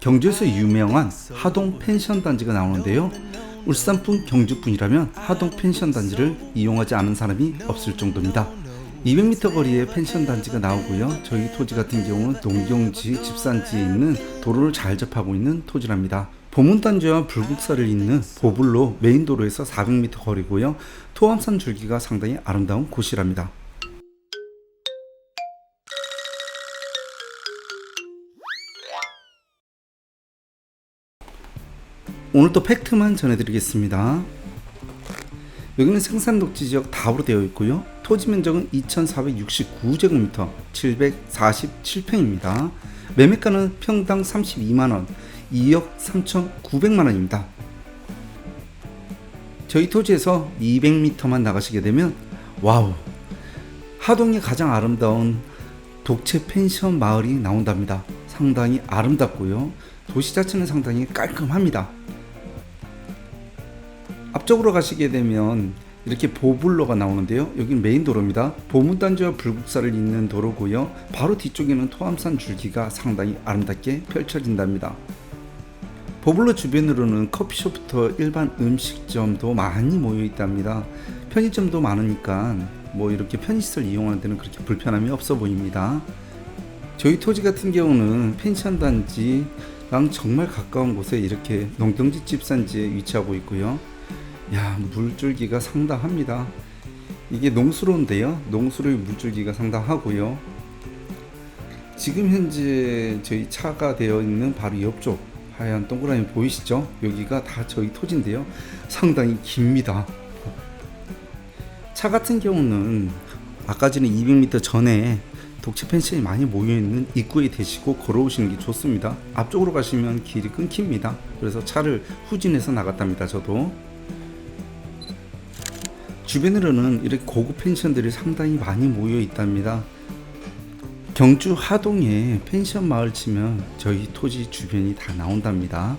경주에서 유명한 하동 펜션 단지가 나오는데요. 울산뿐 경주뿐이라면 하동 펜션 단지를 이용하지 않은 사람이 없을 정도입니다. 200m 거리에 펜션 단지가 나오고요. 저희 토지 같은 경우는 농경지, 집산지에 있는 도로를 잘 접하고 있는 토지랍니다. 보문단지와 불국사를 잇는 보불로 메인 도로에서 400m 거리고요. 토암산 줄기가 상당히 아름다운 곳이랍니다. 오늘 또 팩트만 전해드리겠습니다. 여기는 생산독지 지역 다으로 되어 있고요. 토지 면적은 2,469제곱미터, 747평입니다. 매매가는 평당 32만 원, 2억 3,900만 원입니다. 저희 토지에서 200m만 나가시게 되면 와우 하동의 가장 아름다운 독채 펜션 마을이 나온답니다. 상당히 아름답고요. 도시 자체는 상당히 깔끔합니다. 앞쪽으로 가시게 되면 이렇게 보불로가 나오는데요. 여기는 메인 도로입니다. 보문단지와 불국사를 잇는 도로고요. 바로 뒤쪽에는 토암산 줄기가 상당히 아름답게 펼쳐진답니다. 보블로 주변으로는 커피숍부터 일반 음식점도 많이 모여 있답니다. 편의점도 많으니까 뭐 이렇게 편의시설 이용하는 데는 그렇게 불편함이 없어 보입니다. 저희 토지 같은 경우는 펜션 단지랑 정말 가까운 곳에 이렇게 농경지 집산지에 위치하고 있고요. 야 물줄기가 상당합니다. 이게 농수로인데요. 농수로의 물줄기가 상당하고요. 지금 현재 저희 차가 되어 있는 바로 옆쪽 하얀 동그라미 보이시죠? 여기가 다 저희 토지인데요. 상당히 깁니다. 차 같은 경우는 아까 전에 200m 전에 독채 펜션이 많이 모여 있는 입구에 대시고 걸어오시는 게 좋습니다. 앞쪽으로 가시면 길이 끊깁니다. 그래서 차를 후진해서 나갔답니다. 저도. 주변으로는 이렇게 고급 펜션들이 상당히 많이 모여 있답니다. 경주 하동에 펜션 마을 치면 저희 토지 주변이 다 나온답니다.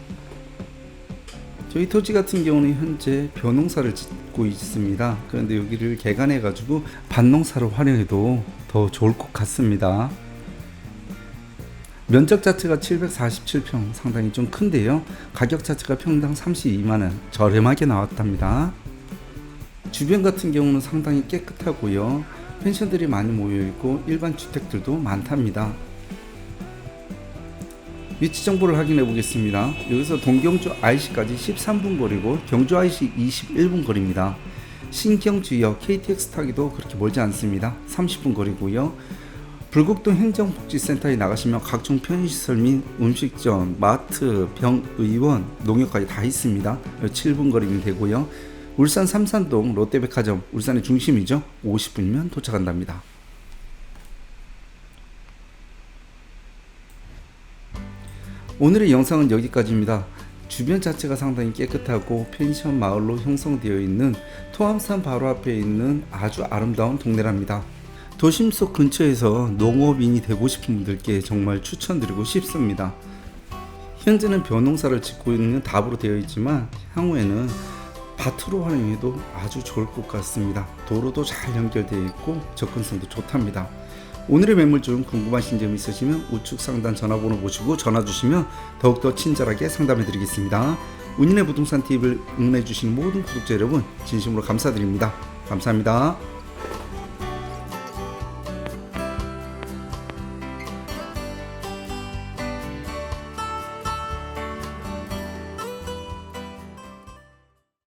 저희 토지 같은 경우는 현재 벼농사를 짓고 있습니다. 그런데 여기를 개간해 가지고 밭농사로 활용해도 더 좋을 것 같습니다. 면적 자체가 747평 상당히 좀 큰데요. 가격 자체가 평당 32만 원 저렴하게 나왔답니다. 주변 같은 경우는 상당히 깨끗하고요. 펜션들이 많이 모여 있고 일반 주택들도 많답니다. 위치 정보를 확인해 보겠습니다. 여기서 동경주 IC까지 13분 거리고 경주 IC 21분 거리입니다. 신경주역 KTX 타기도 그렇게 멀지 않습니다. 30분 거리고요. 불국동 행정복지센터에 나가시면 각종 편의시설 및 음식점, 마트, 병의원, 농협까지 다 있습니다. 7분 거리면 되고요. 울산 삼산동 롯데백화점, 울산의 중심이죠. 50분이면 도착한답니다. 오늘의 영상은 여기까지입니다. 주변 자체가 상당히 깨끗하고 펜션 마을로 형성되어 있는 토암산 바로 앞에 있는 아주 아름다운 동네랍니다. 도심 속 근처에서 농업인이 되고 싶은 분들께 정말 추천드리고 싶습니다. 현재는 벼농사를 짓고 있는 답으로 되어 있지만 향후에는 밭으로 활용해도 아주 좋을 것 같습니다. 도로도 잘 연결되어 있고 접근성도 좋답니다. 오늘의 매물 중 궁금하신 점 있으시면 우측 상단 전화번호 보시고 전화 주시면 더욱더 친절하게 상담해 드리겠습니다. 운인의 부동산 TV를 응원해 주신 모든 구독자 여러분 진심으로 감사드립니다. 감사합니다.